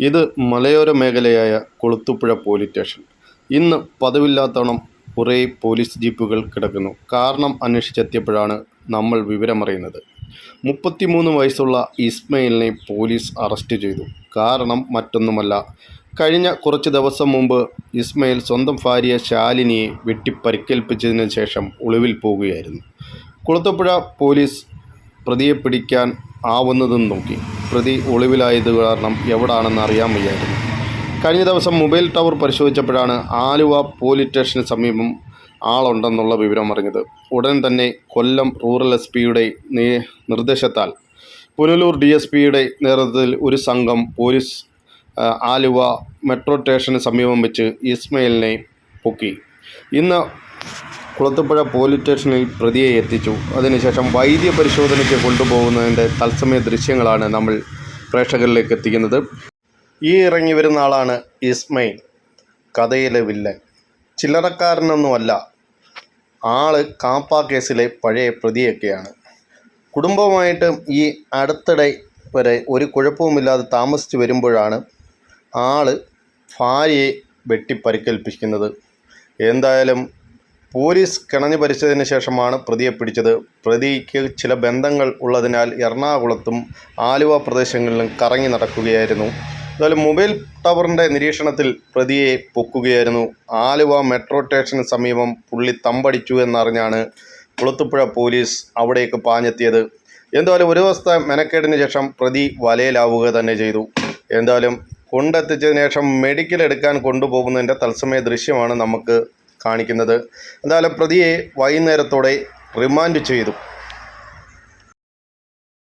ഇത് മലയോര മേഖലയായ കൊളുത്തുപുഴ പോലീസ് സ്റ്റേഷൻ ഇന്ന് പതിവില്ലാത്തവണ്ണം കുറേ പോലീസ് ജീപ്പുകൾ കിടക്കുന്നു. കാരണം അന്വേഷിച്ചെത്തിയപ്പോഴാണ് നമ്മൾ വിവരമറിയുന്നത്. മുപ്പത്തിമൂന്ന് വയസ്സുള്ള ഇസ്മയിലിനെ പോലീസ് അറസ്റ്റ് ചെയ്തു. കാരണം മറ്റൊന്നുമല്ല. കഴിഞ്ഞ കുറച്ച് ദിവസം മുമ്പ് ഇസ്മയിൽ സ്വന്തം ഭാര്യ ശാലിനിയെ വെട്ടിപ്പരിക്കേൽപ്പിച്ചതിന് ശേഷം ഒളിവിൽ പോവുകയായിരുന്നു. കുളത്തപ്പുഴ പോലീസ് പ്രതിയെ പിടിക്കാൻ ആവുന്നതും നോക്കി. പ്രതി ഒളിവിലായത് കാരണം എവിടാണെന്ന് അറിയാൻ വയ്യായിരുന്നു. കഴിഞ്ഞ ദിവസം മൊബൈൽ ടവർ പരിശോധിച്ചപ്പോഴാണ് ആലുവ പോലീസ് സ്റ്റേഷന് സമീപം ആളുണ്ടെന്നുള്ള വിവരം അറിഞ്ഞത്. ഉടൻ തന്നെ കൊല്ലം റൂറൽ എസ് പിയുടെ നിർദ്ദേശത്താൽ പുനലൂർ ഡി എസ് പിയുടെ നേതൃത്വത്തിൽ ഒരു സംഘം പോലീസ് ആലുവ മെട്രോ സ്റ്റേഷന് സമീപം വെച്ച് ഇസ്മയിലിനെ പൊക്കി. ഇന്ന് കുളത്തുപുഴ പോലീസ് സ്റ്റേഷനിൽ പ്രതിയെ എത്തിച്ചു. അതിനുശേഷം വൈദ്യ പരിശോധനയ്ക്ക് കൊണ്ടുപോകുന്നതിന്റെ തത്സമയ ദൃശ്യങ്ങളാണ് നമ്മൾ പ്രേക്ഷകരിലേക്ക് എത്തിക്കുന്നത്. ഈ ഇറങ്ങി വരുന്ന ആളാണ് ഇസ്മയിൽ കഥയിലെ വില്ലൻ. ചില്ലറക്കാരനൊന്നുമല്ല ആൾ കാപ്പ കേസിലെ പഴയ പ്രതിയൊക്കെയാണ്. കുടുംബവുമായിട്ടും ഈ അടുത്തിടെ വരെ ഒരു കുഴപ്പവുമില്ലാതെ താമസിച്ച് വരുമ്പോഴാണ് ആൾ ഭാര്യയെ വെട്ടിപ്പരിക്കേൽപ്പിക്കുന്നത്. എന്തായാലും പോലീസ് കിണഞ്ഞു പരിച്ചതിന് ശേഷമാണ് പ്രതിയെ പിടിച്ചത്. പ്രതിക്ക് ചില ബന്ധങ്ങൾ ഉള്ളതിനാൽ എറണാകുളത്തും ആലുവ പ്രദേശങ്ങളിലും കറങ്ങി നടക്കുകയായിരുന്നു. എന്തായാലും മൊബൈൽ ടവറിന്റെ നിരീക്ഷണത്തിൽ പ്രതിയെ പൊക്കുകയായിരുന്നു. ആലുവ മെട്രോ സ്റ്റേഷന് സമീപം പുള്ളി തമ്പടിച്ചു എന്നറിഞ്ഞാണ് കുളത്തുപുഴ പോലീസ് അവിടേക്ക് പാഞ്ഞെത്തിയത്. എന്തായാലും ഒരു ദിവസത്തെ മെനക്കേടിന് ശേഷം പ്രതി വലയിലാവുക തന്നെ ചെയ്തു. എന്തായാലും കൊണ്ടെത്തിച്ചതിന് ശേഷം മെഡിക്കൽ എടുക്കാൻ കൊണ്ടുപോകുന്നതിന്റെ തത്സമയ ദൃശ്യമാണ് നമുക്ക് കാണിക്കുന്നത്. എന്തായാലും പ്രതിയെ വൈകുന്നേരത്തോടെ റിമാൻഡ് ചെയ്തു.